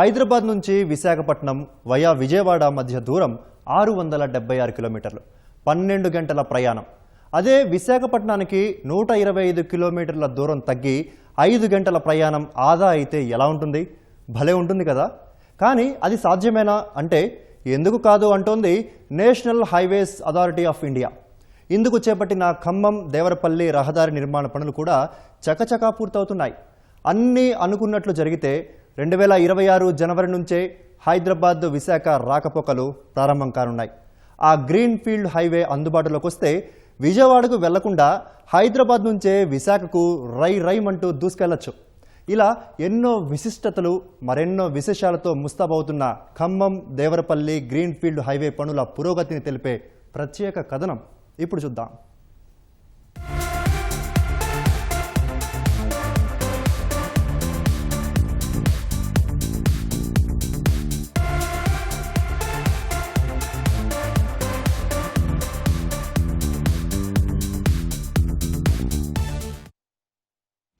హైదరాబాద్ నుంచి విశాఖపట్నం వయా విజయవాడ మధ్య దూరం ఆరు వందల డెబ్బై ఆరు కిలోమీటర్లు పన్నెండు గంటల ప్రయాణం. అదే విశాఖపట్నానికి నూట ఇరవై ఐదు కిలోమీటర్ల దూరం తగ్గి ఐదు గంటల ప్రయాణం ఆదా అయితే ఎలా ఉంటుంది? భలే ఉంటుంది కదా! కానీ అది సాధ్యమేనా అంటే ఎందుకు కాదు అంటోంది national highways authority of India. ఇందుకు చేపట్టిన ఖమ్మం దేవరపల్లి రహదారి నిర్మాణ పనులు కూడా చకచకా పూర్తవుతున్నాయి. అన్నీ అనుకున్నట్లు జరిగితే రెండు వేల ఇరవై ఆరు జనవరి నుంచే హైదరాబాద్ విశాఖ రాకపోకలు ప్రారంభం కానున్నాయి. ఆ గ్రీన్ ఫీల్డ్ హైవే అందుబాటులోకి వస్తే విజయవాడకు వెళ్ళకుండా హైదరాబాద్ నుంచే విశాఖకు రై రైమంటూ దూసుకెళ్ళొచ్చు. ఇలా ఎన్నో విశిష్టతలు మరెన్నో విశేషాలతో ముస్తాబవుతున్న Khammam Devarapalli green field highway పనుల పురోగతిని తెలిపే ప్రత్యేక కథనం ఇప్పుడు చూద్దాం.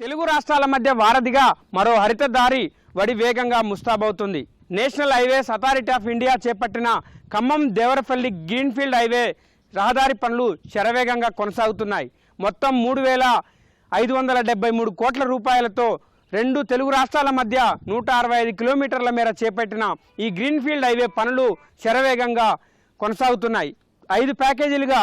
తెలుగు రాష్ట్రాల మధ్య వారధిగా మరో హరిత దారి వడి వేగంగా ముస్తాబవుతుంది. National highways authority of India చేపట్టిన ఖమ్మం దేవరపల్లి గ్రీన్ఫీల్డ్ హైవే రహదారి పనులు శరవేగంగా కొనసాగుతున్నాయి. మొత్తం మూడు వేల ఐదు వందల డెబ్బై మూడు కోట్ల రూపాయలతో రెండు తెలుగు రాష్ట్రాల మధ్య నూట అరవై ఐదు కిలోమీటర్ల మేర చేపట్టిన ఈ గ్రీన్ఫీల్డ్ హైవే పనులు శరవేగంగా కొనసాగుతున్నాయి. ఐదు ప్యాకేజీలుగా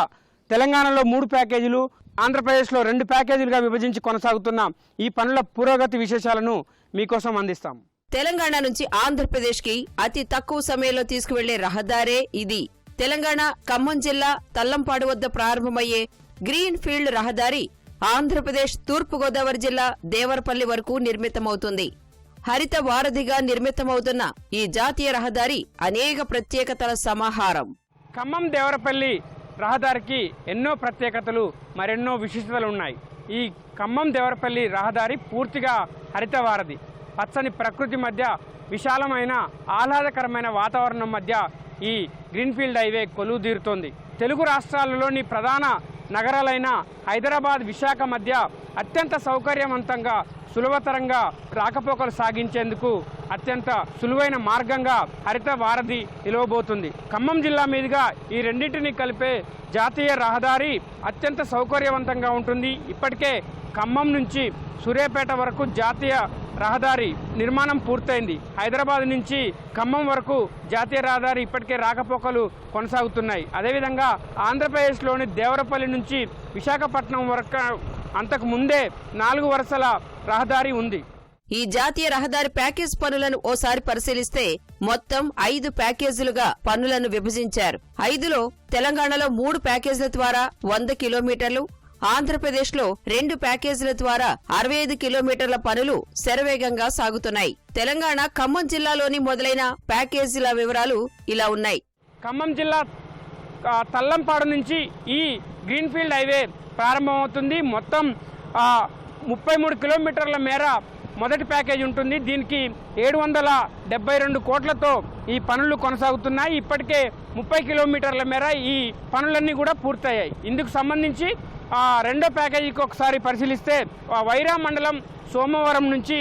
తెలంగాణలో మూడు ప్యాకేజీలు ఆంధ్రప్రదేశ్లో రెండు ప్యాకేజీలుగా విభజించి కొనసాగుతున్న. ఈ పనుల పురోగతి విశేషాలను మీకోసం అందిస్తాం. తెలంగాణ నుంచి ఆంధ్రప్రదేశ్కి అతి తక్కువ సమయంలో తీసుకువెళ్ళే రహదారే ఇది. తెలంగాణ ఖమ్మం జిల్లా తల్లంపాడు వద్ద ప్రారంభమయ్యే గ్రీన్ ఫీల్డ్ రహదారి ఆంధ్రప్రదేశ్ తూర్పు గోదావరి జిల్లా దేవరపల్లి వరకు నిర్మితమవుతుంది. హరిత వారధిగా నిర్మితమవుతున్న ఈ జాతీయ రహదారి అనేక ప్రత్యేకతల సమాహారం. ఖమ్మం దేవరపల్లి రహదారికి ఎన్నో ప్రత్యేకతలు మరెన్నో విశిష్టతలు ఉన్నాయి. ఈ ఖమ్మం దేవరపల్లి రహదారి పూర్తిగా హరితవారధి పచ్చని ప్రకృతి మధ్య విశాలమైన ఆహ్లాదకరమైన వాతావరణం మధ్య ఈ గ్రీన్ఫీల్డ్ హైవే కొలువుదీరుతోంది. తెలుగు రాష్ట్రాలలోని ప్రధాన నగరాలైన హైదరాబాద్ విశాఖ మధ్య అత్యంత సౌకర్యవంతంగా సులభతరంగా రాకపోకలు సాగించేందుకు అత్యంత సులువైన మార్గంగా హరిత వారధి నిలవబోతుంది. ఖమ్మం జిల్లా మీదుగా ఈ రెండింటిని కలిపే జాతీయ రహదారి అత్యంత సౌకర్యవంతంగా ఉంటుంది. ఇప్పటికే ఖమ్మం నుంచి సూర్యాపేట వరకు జాతీయ రహదారి నిర్మాణం పూర్తయింది. హైదరాబాద్ నుంచి ఖమ్మం వరకు జాతీయ రహదారి ఇప్పటికే రాకపోకలు కొనసాగుతున్నాయి. అదేవిధంగా ఆంధ్రప్రదేశ్లోని దేవరపల్లి నుంచి విశాఖపట్నం వరకు అంతకు ముందే నాలుగు వరుసల రహదారి ఉంది. ఈ జాతీయ రహదారి ప్యాకేజ్ పనులను ఓసారి పరిశీలిస్తే మొత్తం ఐదు ప్యాకేజీలుగా పనులను విభజించారు. ఐదులో తెలంగాణలో మూడు ప్యాకేజీల ద్వారా వంద కిలోమీటర్లు ఆంధ్రప్రదేశ్లో రెండు ప్యాకేజీల ద్వారా అరవై ఐదు కిలోమీటర్ల పనులు శరవేగంగా సాగుతున్నాయి. తెలంగాణ ఖమ్మం జిల్లాలోని మొదలైన ప్యాకేజీల వివరాలు ఇలా ఉన్నాయి. ఖమ్మం జిల్లా తల్లంపాడు నుంచి ఈ గ్రీన్ఫీల్డ్ హైవే ప్రారంభమవుతుంది. మొత్తం ముప్పై మూడు కిలోమీటర్ల మేర మొదటి ప్యాకేజ్ ఉంటుంది. దీనికి ఏడు వందల డెబ్బై రెండు కోట్లతో ఈ పనులు కొనసాగుతున్నాయి. ఇప్పటికే ముప్పై కిలోమీటర్ల మేర ఈ పనులన్నీ కూడా పూర్తయ్యాయి. ఇందుకు సంబంధించి ఆ, రెండో ప్యాకేజీకి ఒకసారి పరిశీలిస్తే వైరా మండలం సోమవారం నుంచి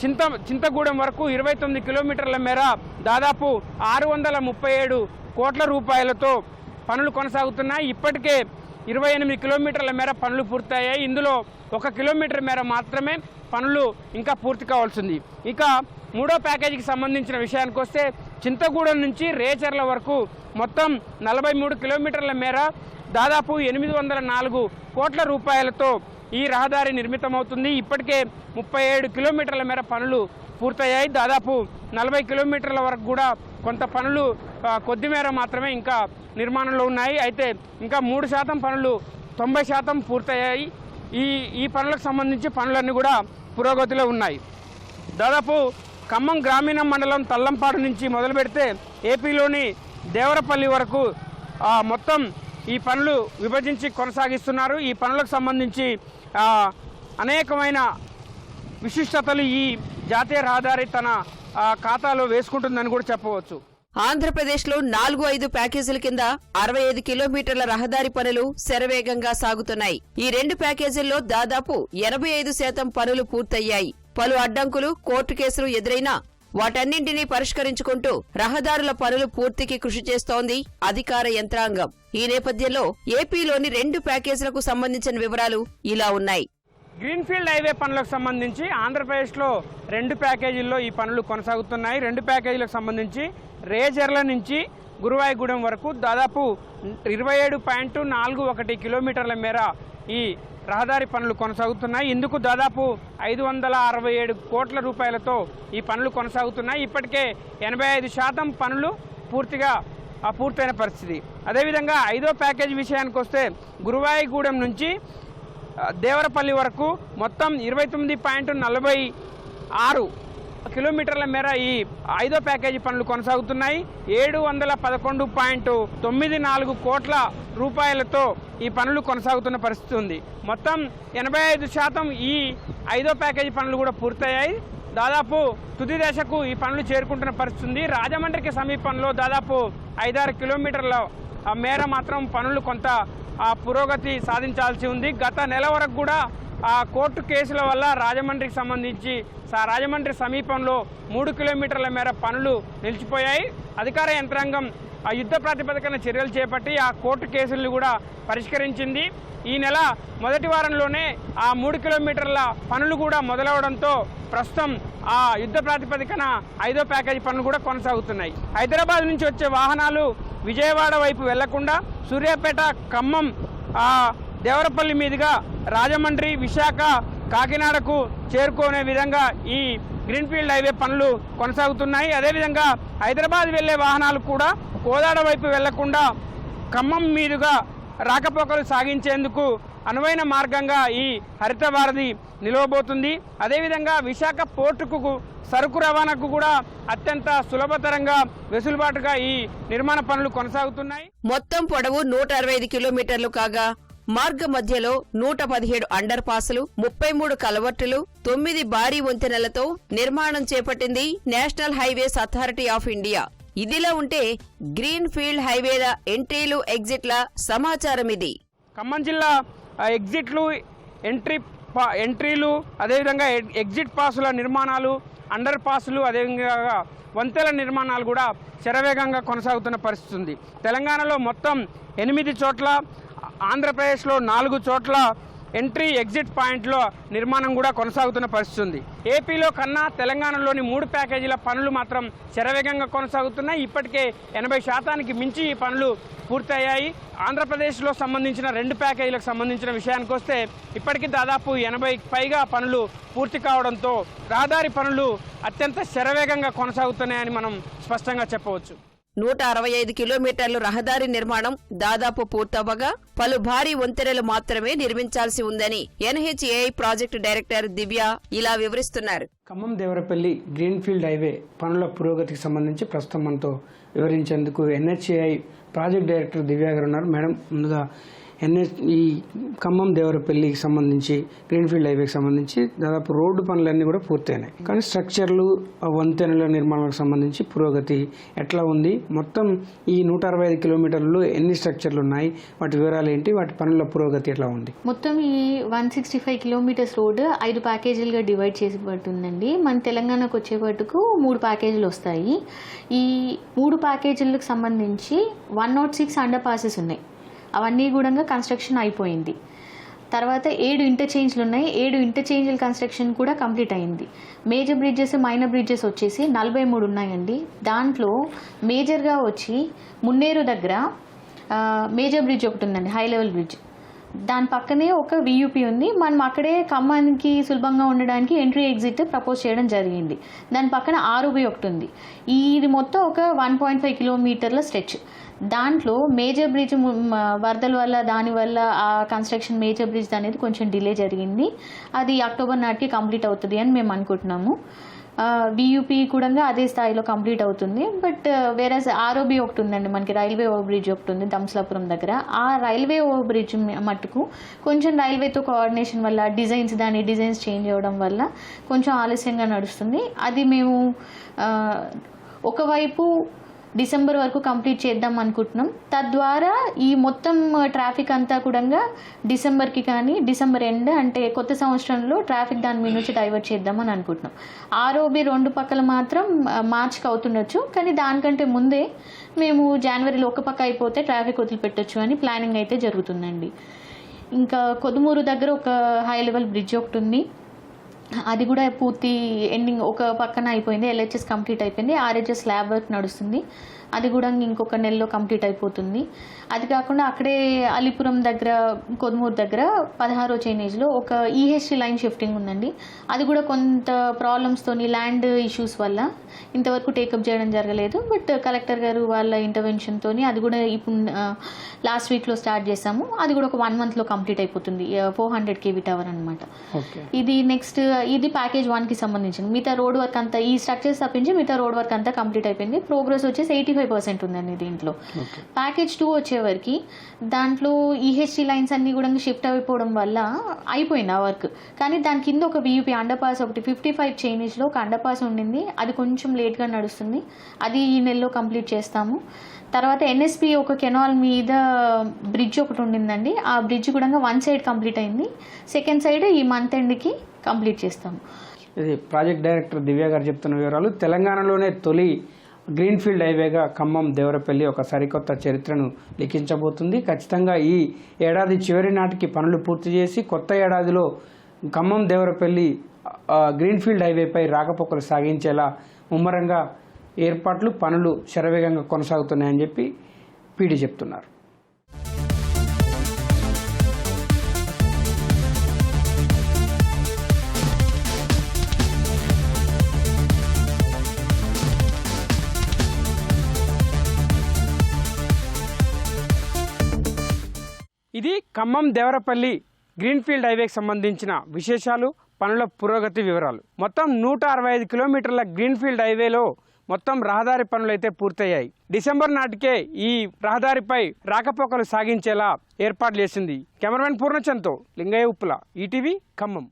చింత చింతగూడెం వరకు ఇరవై తొమ్మిది కిలోమీటర్ల మేర దాదాపు ఆరు వందల ముప్పై ఏడు కోట్ల రూపాయలతో పనులు కొనసాగుతున్నాయి. ఇప్పటికే ఇరవై ఎనిమిది కిలోమీటర్ల మేర పనులు పూర్తయ్యాయి. ఇందులో ఒక కిలోమీటర్ మేర మాత్రమే పనులు ఇంకా పూర్తి కావాల్సింది. ఇక మూడో ప్యాకేజీకి సంబంధించిన విషయానికి వస్తే చింతగూడెం నుంచి రేచర్ల వరకు మొత్తం నలభై మూడు కిలోమీటర్ల మేర దాదాపు ఎనిమిది వందల నాలుగు కోట్ల రూపాయలతో ఈ రహదారి నిర్మితమవుతుంది. ఇప్పటికే ముప్పై ఏడు కిలోమీటర్ల మేర పనులు పూర్తయ్యాయి. దాదాపు నలభై కిలోమీటర్ల వరకు కూడా కొంత పనులు ఆ, కొద్ది మేర మాత్రమే ఇంకా నిర్మాణంలో ఉన్నాయి. అయితే ఇంకా మూడు శాతం పనులు తొంభై శాతం పూర్తయ్యాయి. ఈ ఈ పనులకు సంబంధించి పనులన్నీ కూడా పురోగతిలో ఉన్నాయి. దాదాపు ఖమ్మం గ్రామీణ మండలం తల్లంపాడు నుంచి మొదలు పెడితే ఏపీలోని దేవరపల్లి వరకు మొత్తం ఈ పనులు విభజించి కొనసాగిస్తున్నారు. ఈ పనులకు సంబంధించి అనేకమైన విశిష్టతలు ఈ జాతీయ రహదారి తన ఖాతాలో వేసుకుంటుందని కూడా చెప్పవచ్చు. ఆంధ్రప్రదేశ్లో నాలుగు ఐదు ప్యాకేజీల కింద అరవై ఐదు కిలోమీటర్ల రహదారి పనులు శరవేగంగా సాగుతున్నాయి. ఈ రెండు ప్యాకేజీల్లో దాదాపు ఎనభై ఐదు శాతం పనులు పూర్తయ్యాయి. పలు అడ్డంకులు కోర్టు కేసులు ఎదురైనా వాటన్నింటినీ పరిష్కరించుకుంటూ రహదారుల పనులు పూర్తికి కృషి చేస్తోంది అధికార యంత్రాంగం. ఈ నేపథ్యంలో ఏపీలోని రెండు ప్యాకేజీలకు సంబంధించిన వివరాలు ఇలా ఉన్నాయి. గ్రీన్ఫీల్డ్ హైవే పనులకు సంబంధించి ఆంధ్రప్రదేశ్లో రెండు ప్యాకేజీల్లో ఈ పనులు కొనసాగుతున్నాయి. రెండు ప్యాకేజీలకు సంబంధించి రేజర్ల నుంచి గురువాయిగూడెం వరకు దాదాపు ఇరవై ఏడు పాయింట్ నాలుగు ఒకటి కిలోమీటర్ల మేర ఈ రహదారి పనులు కొనసాగుతున్నాయి. ఇందుకు దాదాపు ఐదు వందల అరవై ఏడు కోట్ల రూపాయలతో ఈ పనులు కొనసాగుతున్నాయి. ఇప్పటికే ఎనభై ఐదు శాతం పనులు పూర్తిగా పూర్తయిన పరిస్థితి. అదేవిధంగా ఐదో ప్యాకేజీ విషయానికి వస్తే గురువాయిగూడెం నుంచి దేవరపల్లి వరకు మొత్తం ఇరవై తొమ్మిది పాయింట్ నలభై ఆరు కిలోమీటర్ల మేర ఈ ఐదో ప్యాకేజీ పనులు కొనసాగుతున్నాయి. ఏడు వందల పదకొండు పాయింట్ తొమ్మిది నాలుగు కోట్ల రూపాయలతో ఈ పనులు కొనసాగుతున్న పరిస్థితి ఉంది. మొత్తం ఎనభై ఐదు శాతం ఈ ఐదో ప్యాకేజీ పనులు కూడా పూర్తయ్యాయి. దాదాపు తుది దశకు ఈ పనులు చేరుకుంటున్న పరిస్థితి ఉంది. రాజమండ్రికి సమీపంలో దాదాపు ఐదారు కిలోమీటర్ల మేర మాత్రం పనులు కొంత ఆ పురోగతి సాధించాల్సి ఉంది. గత నెల వరకు కూడా ఆ కోర్టు కేసుల వల్ల రాజమండ్రికి సంబంధించి రాజమండ్రి సమీపంలో మూడు కిలోమీటర్ల మేర పనులు నిలిచిపోయాయి. అధికార యంత్రాంగం ఆ యుద్ధ ప్రాతిపదికన చర్యలు చేపట్టి ఆ కోర్టు కేసులను కూడా పరిష్కరించింది. ఈ నెల మొదటి వారంలోనే ఆ మూడు కిలోమీటర్ల పనులు కూడా మొదలవడంతో ప్రస్తుతం ఆ యుద్ధ ప్రాతిపదికన ఐదో ప్యాకేజీ పనులు కూడా కొనసాగుతున్నాయి. హైదరాబాద్ నుంచి వచ్చే వాహనాలు విజయవాడ వైపు వెళ్ళకుండా సూర్యాపేట ఖమ్మం ఆ దేవరపల్లి మీదుగా రాజమండ్రి విశాఖ కాకినాడకు చేరుకునే విధంగా ఈ గ్రీన్ఫీల్డ్ హైవే పనులు కొనసాగుతున్నాయి. అదేవిధంగా హైదరాబాద్ వెళ్ళే వాహనాలు కూడా కోదాడ వైపు వెళ్ళకుండా ఖమ్మం మీదుగా రాకపోకలు సాగించేందుకు అనువైన మార్గంగా ఈ హరిత భారతి నిలవబోతుంది. అదేవిధంగా విశాఖ పోర్టుకు సరుకు రవాణాకు కూడా అత్యంత సులభతరంగా వెసులుబాటుగా ఈ నిర్మాణ పనులు కొనసాగుతున్నాయి. మొత్తం పొడవు నూట అరవై ఐదు కిలోమీటర్లు కాగా మార్గ మధ్యలో నూట పదిహేడు అండర్ పాసులు ముప్పై మూడు కలవర్టులు తొమ్మిది భారీ వంతెనలతో నిర్మాణం చేపట్టింది national highways authority of India. ఇదిలా ఉంటే గ్రీన్ ఫీల్డ్ హైవేల ఎంట్రీలు ఎగ్జిట్ల సమాచారం ఇది. ఖమ్మం జిల్లా ఎగ్జిట్లు ఎంట్రీ పా ఎంట్రీలు అదేవిధంగా ఎగ్- ఎగ్జిట్ పాసుల నిర్మాణాలు అండర్ పాసులు అదేవిధంగా వంతెల నిర్మాణాలు కూడా శరవేగంగా కొనసాగుతున్న పరిస్థితి ఉంది. తెలంగాణలో మొత్తం ఎనిమిది చోట్ల ఆంధ్రప్రదేశ్లో నాలుగు చోట్ల ఎంట్రీ ఎగ్జిట్ పాయింట్లో నిర్మాణం కూడా కొనసాగుతున్న పరిస్థితి ఉంది. ఏపీలో కన్నా తెలంగాణలోని మూడు ప్యాకేజీల పనులు మాత్రం శరవేగంగా కొనసాగుతున్నాయి. ఇప్పటికే ఎనభై శాతానికి మించి ఈ పనులు పూర్తయ్యాయి. ఆంధ్రప్రదేశ్లో సంబంధించిన రెండు ప్యాకేజీలకు సంబంధించిన విషయానికి వస్తే ఇప్పటికీ దాదాపు ఎనభై పైగా పనులు పూర్తి కావడంతో రహదారి పనులు అత్యంత శరవేగంగా కొనసాగుతున్నాయని మనం స్పష్టంగా చెప్పవచ్చు. నూట అరవై ఐదు కిలోమీటర్లు రహదారి నిర్మాణం దాదాపు పూర్తవ్వగా పలు భారీ వంతెనలు మాత్రమే నిర్మించాల్సి ఉందని ఎన్హెచ్ఏఐ ప్రాజెక్టు డైరెక్టర్ దివ్య ఇలా వివరిస్తున్నారు. ఖమ్మం దేవరపల్లి గ్రీన్ఫీల్డ్ హైవే పనుల పురోగతికి సంబంధించి ప్రస్తుతం మనతో వివరించేందుకు ఎన్హెచ్ఏఐ ప్రాజెక్ట్ డైరెక్టర్ దివ్య గారు ఉన్నారు. మేడం ముందుగా ఎన్హెచ్ ఈ ఖమ్మం దేవరపల్లికి సంబంధించి గ్రీన్ఫీల్డ్ హైవేకి సంబంధించి దాదాపు రోడ్డు పనులన్నీ కూడా పూర్తయినాయి. కానీ స్ట్రక్చర్లు వంతెనల నిర్మాణాలకు సంబంధించి పురోగతి ఎట్లా ఉంది? మొత్తం ఈ నూట అరవై ఐదు కిలోమీటర్లు ఎన్ని స్ట్రక్చర్లు ఉన్నాయి? వాటి వివరాలు ఏంటి? వాటి పనుల పురోగతి ఎట్లా ఉంది? మొత్తం ఈ one sixty five kilometers road ఐదు ప్యాకేజీలుగా డివైడ్ చేసి పట్టుందండి మన తెలంగాణకు వచ్చేపట్టుకు మూడు ప్యాకేజీలు వస్తాయి. ఈ మూడు ప్యాకేజీలకు సంబంధించి one nought six under passes ఉన్నాయి. అవన్నీ కూడా కన్స్ట్రక్షన్ అయిపోయింది. తర్వాత ఏడు ఇంటర్చేంజ్లు ఉన్నాయి. ఏడు ఇంటర్చేంజ్ల కన్స్ట్రక్షన్ కూడా కంప్లీట్ అయింది. మేజర్ బ్రిడ్జెస్ మైనర్ బ్రిడ్జెస్ వచ్చేసి నలభై మూడు ఉన్నాయండి. దాంట్లో మేజర్గా వచ్చి మున్నేరు దగ్గర మేజర్ బ్రిడ్జ్ ఒకటి ఉందండి హై లెవెల్ బ్రిడ్జ్ దాని పక్కనే ఒక వియూపీ ఉంది. మనం అక్కడే ఖమ్మానికి సులభంగా ఉండడానికి ఎంట్రీ ఎగ్జిట్ ప్రపోజ్ చేయడం జరిగింది. దాని పక్కన ఆర్ఓబి ఒకటి ఉంది. ఇది మొత్తం ఒక వన్ పాయింట్ ఫైవ్ కిలోమీటర్ల స్ట్రెచ్ దాంట్లో మేజర్ బ్రిడ్జ్ వరదల వల్ల దాని వల్ల ఆ కన్స్ట్రక్షన్ మేజర్ బ్రిడ్జ్ అనేది కొంచెం డిలే జరిగింది. అది అక్టోబర్ నాటికి కంప్లీట్ అవుతుంది అని మేము అనుకుంటున్నాము. వియూపీ కూడా అదే స్థాయిలో కంప్లీట్ అవుతుంది. బట్ వేరే ఆర్ఓబి ఒకటి ఉందండి మనకి రైల్వే ఓవర్ బ్రిడ్జ్ ఒకటి ఉంది దంసలాపురం దగ్గర. ఆ రైల్వే ఓవర్ బ్రిడ్జ్ మట్టుకు కొంచెం రైల్వేతో కోఆర్డినేషన్ వల్ల డిజైన్స్ దాని డిజైన్స్ చేంజ్ అవ్వడం వల్ల కొంచెం ఆలస్యంగా నడుస్తుంది. అది మేము ఒకవైపు డిసెంబర్ వరకు కంప్లీట్ చేద్దాం అనుకుంటున్నాం. తద్వారా ఈ మొత్తం ట్రాఫిక్ అంతా కూడా డిసెంబర్కి కానీ డిసెంబర్ ఎండ్ అంటే కొత్త సంవత్సరంలో ట్రాఫిక్ దాని మీద నుంచి డైవర్ట్ చేద్దామని అనుకుంటున్నాం. ఆర్ఓబి రెండు పక్కల మాత్రం మార్చ్కి అవుతుండొచ్చు. కానీ దానికంటే ముందే మేము జనవరిలో ఒక పక్క అయిపోతే ట్రాఫిక్ వదిలిపెట్టొచ్చు అని ప్లానింగ్ అయితే జరుగుతుందండి. ఇంకా కొదుమూరు దగ్గర ఒక హై లెవెల్ బ్రిడ్జ్ ఒకటి ఉంది. అది కూడా పూర్తి ఎండింగ్ ఒక పక్కన అయిపోయింది ఎల్హెచ్ఎస్ కంప్లీట్ అయిపోయింది ఆర్హెచ్ఎస్ ల్యాబ్ వర్క్ నడుస్తుంది. అది కూడా ఇంకొక నెలలో కంప్లీట్ అయిపోతుంది. అది కాకుండా అక్కడే అలీపురం దగ్గర కొదుమూరు దగ్గర పదహారో చైనేజ్లో ఒక E ఈహెచ్టీ లైన్ షిఫ్టింగ్ ఉందండి. అది కూడా కొంత ప్రాబ్లమ్స్తోని ల్యాండ్ ఇష్యూస్ వల్ల ఇంతవరకు టేకప్ చేయడం జరగలేదు. బట్ కలెక్టర్ గారు వాళ్ళ ఇంటర్వెన్షన్తో అది కూడా ఇప్పుడు లాస్ట్ వీక్లో స్టార్ట్ చేసాము. అది కూడా ఒక వన్ మంత్లో కంప్లీట్ అయిపోతుంది. ఫోర్ హండ్రెడ్ కేవీ టవర్ అనమాట ఇది నెక్స్ట్ ఇది ప్యాకేజ్ వన్కి సంబంధించింది. మిగతా రోడ్ వర్క్ అంతా ఈ స్ట్రక్చర్స్ తప్పించి మిగతా రోడ్ వర్క్ అంతా కంప్లీట్ అయిపోయింది. ప్రోగ్రెస్ వచ్చేసి ఎయిటీ ఫైవ్ పర్సెంట్ ఉందండి దీంట్లో. ప్యాకేజ్ టూ వచ్చేవరకు దాంట్లో ఈహెచ్టీ లైన్స్ అన్ని కూడా షిఫ్ట్ అయిపోవడం వల్ల అయిపోయింది ఆ వర్క్ కానీ దాని కింద ఒక వియూపీ అండర్ పాస్ ఒకటి ఫిఫ్టీ ఫైవ్ చైనీస్లో ఒక అండర్ పాస్ ఉండింది. అది కొంచెం లేట్గా నడుస్తుంది. అది ఈ నెలలో కంప్లీట్ చేస్తాము. తర్వాత ఎన్ఎస్పి ఒక కెనాల్ మీద బ్రిడ్జ్ ఒకటి ఉండిందండి. ఆ బ్రిడ్జ్ కూడా వన్ సైడ్ కంప్లీట్ అయింది. సెకండ్ సైడ్ ఈ మంత్ ఎండ్కి కంప్లీట్ చేస్తాము. ఇది ప్రాజెక్ట్ డైరెక్టర్ దివ్య గారు చెప్తున్న వివరాలు. తెలంగాణలోనే తొలి గ్రీన్ఫీల్డ్ హైవేగా ఖమ్మం దేవరపల్లి ఒక సరికొత్త చరిత్రను లిఖించబోతుంది. ఖచ్చితంగా ఈ ఏడాది చివరి నాటికి పనులు పూర్తి చేసి కొత్త ఏడాదిలో ఖమ్మం దేవరపల్లి గ్రీన్ఫీల్డ్ హైవేపై రాకపోకలు సాగించేలా ముమ్మరంగా ఏర్పాట్లు పనులు శరవేగంగా కొనసాగుతున్నాయని చెప్పి పీడి చెప్తున్నారు. ఇది ఖమ్మం దేవరపల్లి గ్రీన్ఫీల్డ్ హైవేకి సంబంధించిన విశేషాలు పనుల పురోగతి వివరాలు. మొత్తం నూట అరవై ఐదు కిలోమీటర్ల గ్రీన్ఫీల్డ్ హైవేలో మొత్తం రహదారి పనులు అయితే పూర్తయ్యాయి. డిసెంబర్ నాటికే ఈ రహదారిపై రాకపోకలు సాగించేలా ఏర్పాట్లు చేసింది. కెమెరామెన్ పూర్ణచంద్తో లింగయ్య ఉప్పుల ఈటీవీ ఖమ్మం.